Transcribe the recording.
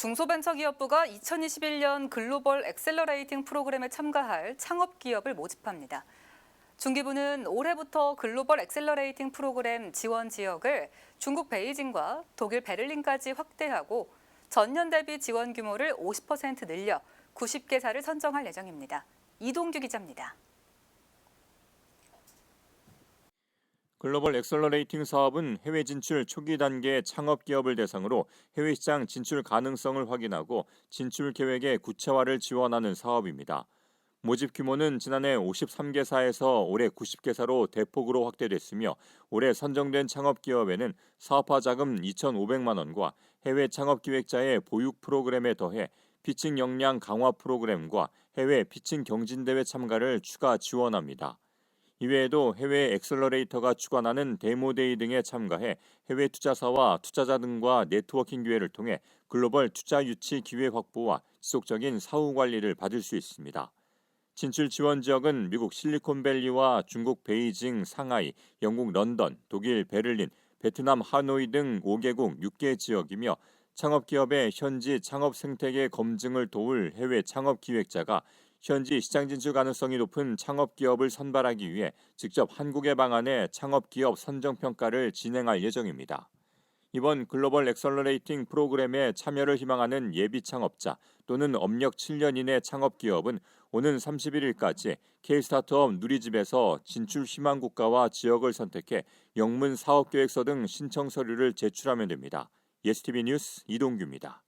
중소벤처기업부가 2021년 글로벌 엑셀러레이팅 프로그램에 참가할 창업기업을 모집합니다. 중기부는 올해부터 글로벌 엑셀러레이팅 프로그램 지원 지역을 중국 베이징과 독일 베를린까지 확대하고 전년 대비 지원 규모를 50% 늘려 90개사를 선정할 예정입니다. 이동규 기자입니다. 글로벌 엑셀러레이팅 사업은 해외 진출 초기 단계 창업 기업을 대상으로 해외 시장 진출 가능성을 확인하고 진출 계획의 구체화를 지원하는 사업입니다. 모집 규모는 지난해 53개사에서 올해 90개사로 대폭으로 확대됐으며 올해 선정된 창업 기업에는 사업화 자금 2,500만 원과 해외 창업 기획자의 보육 프로그램에 더해 피칭 역량 강화 프로그램과 해외 피칭 경진대회 참가를 추가 지원합니다. 이외에도 해외 엑셀러레이터가 주관하는 데모데이 등에 참가해 해외 투자사와 투자자 등과 네트워킹 기회를 통해 글로벌 투자 유치 기회 확보와 지속적인 사후 관리를 받을 수 있습니다. 진출 지원 지역은 미국 실리콘밸리와 중국 베이징, 상하이, 영국 런던, 독일 베를린, 베트남 하노이 등 5개국 6개 지역이며 창업 기업의 현지 창업 생태계 검증을 도울 해외 창업 기획자가 현지 시장 진출 가능성이 높은 창업 기업을 선발하기 위해 직접 한국에 방한해 창업 기업 선정 평가를 진행할 예정입니다. 이번 글로벌 엑셀러레이팅 프로그램에 참여를 희망하는 예비 창업자 또는 업력 7년 이내 창업 기업은 오는 31일까지 K-스타트업 누리집에서 진출 희망 국가와 지역을 선택해 영문 사업 계획서 등 신청 서류를 제출하면 됩니다. 예스티비 뉴스 이동규입니다.